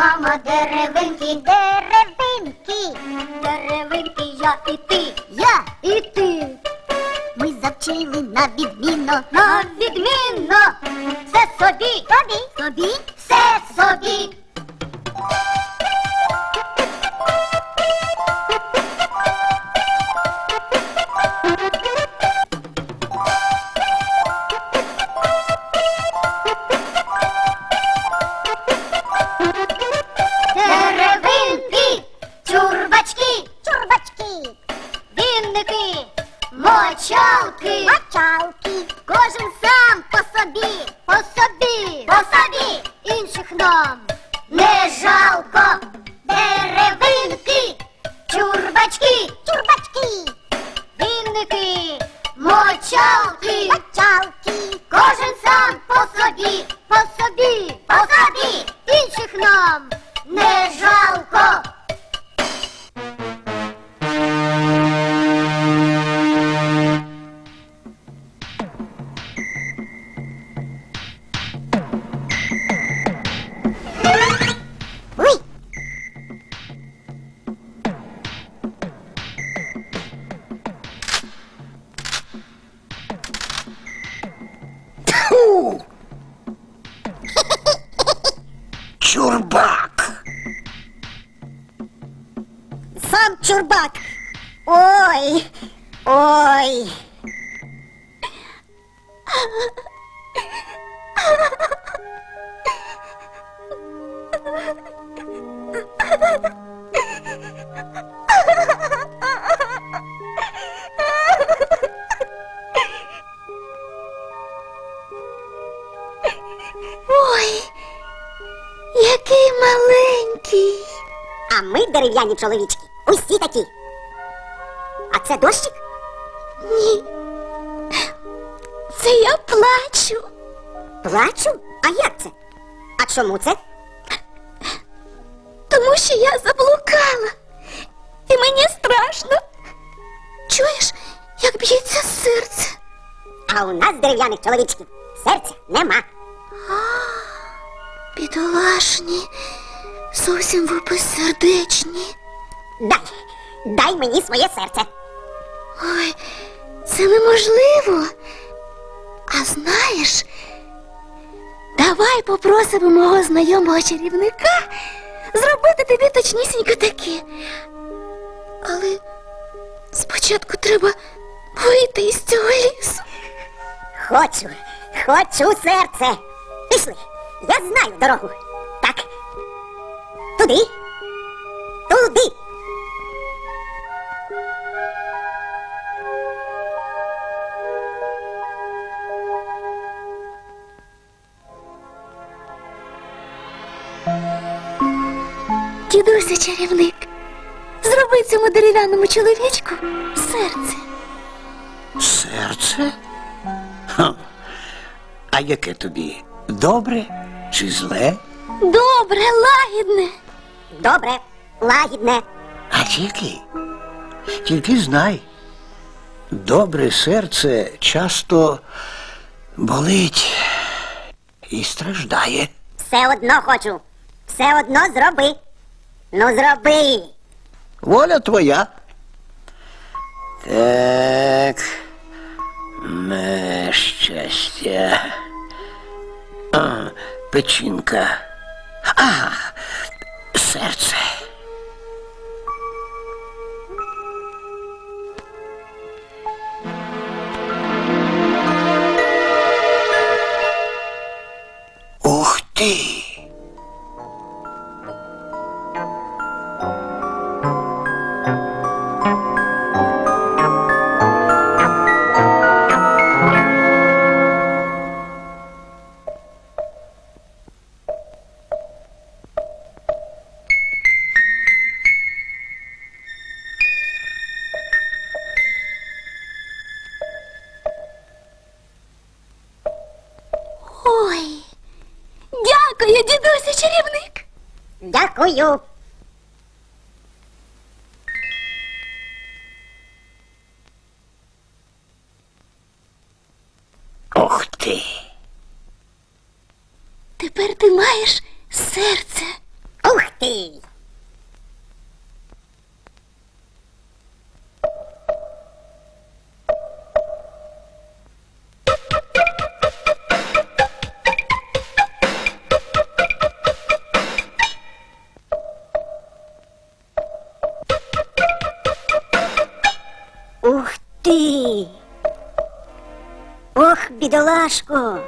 мама, деревинки, деревинки, деревинки, я і ти, я і ти. Ми завчили на відмінно, на відмінно, все собі, собі, собі, все собі. Деревинки, мочалки, Фу! Чурбак! Сам чурбак. Ой, ой. Ой, дерев'яні чоловічки. Усі такі. А це дощик? Ні. Це я плачу. Плачу? А як це? А чому це? Тому що я заблукала. І мені страшно. Чуєш, як б'ється серце? А у нас дерев'яних чоловічків серця нема. Бідолашні, зовсім ви безсердечні. Дай, дай мені своє серце. Ой, це неможливо. А знаєш, давай попросимо мого знайомого чарівника зробити тобі точнісінько таке. Але спочатку треба вийти із цього лісу. Хочу, хочу серце. Пішли, я знаю дорогу. Туди. Туди. Дідуся чарівник, зроби цьому дерев'яному чоловічку серце. Серце? Ха. А яке тобі? Добре чи зле? Добре, лагідне. Добре, лагідне. А тільки? Тільки знай. Добре серце часто болить і страждає. Все одно хочу. Все одно зроби. Ну зроби. Воля твоя. Так. Не щастя. А, печінка. А, серце. Дякую. Ох ти! Тепер ти маєш серце. Ох ти. Бідолашко!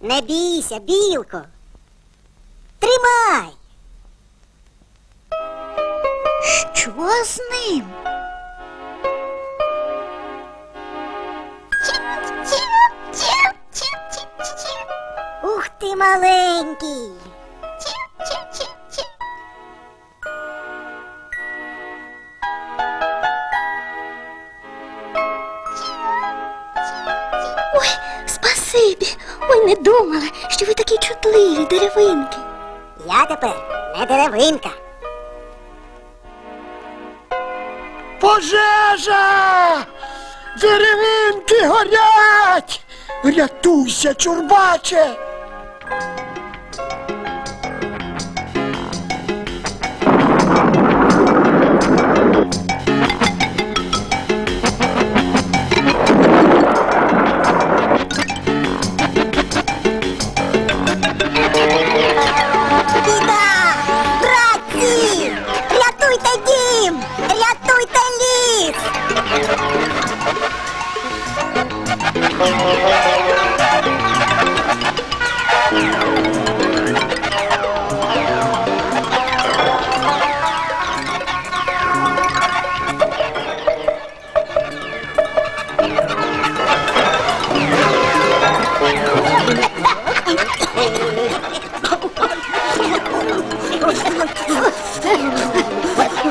Не бійся, білко. Тримай. Що з ним? Маленький. Ой, спасибі. Ой, не думала, що ви такі чутливі деревинки. Я тепер не деревинка. Пожежа! Деревинки горять! Рятуйся, чурбаче!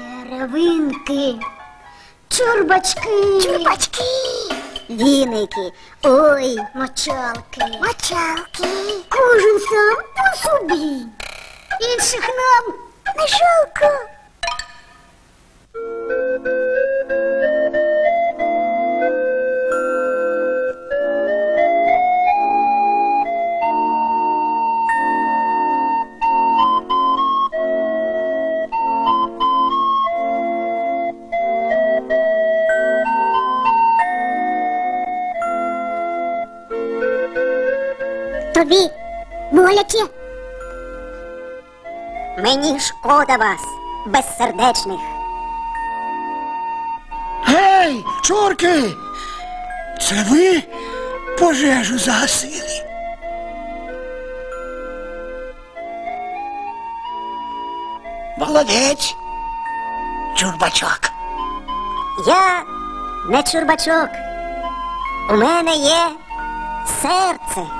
Деревинки, чурбачки, чурбачки, віники, ой, мочалки, мочалки. Кожен сам по собі. Інших нам не жалко. Тобі боляче? Мені шкода вас, безсердечних. Гей, чорки! Це ви пожежу загасили? Молодець, чурбачок. Я не чурбачок. У мене є серце.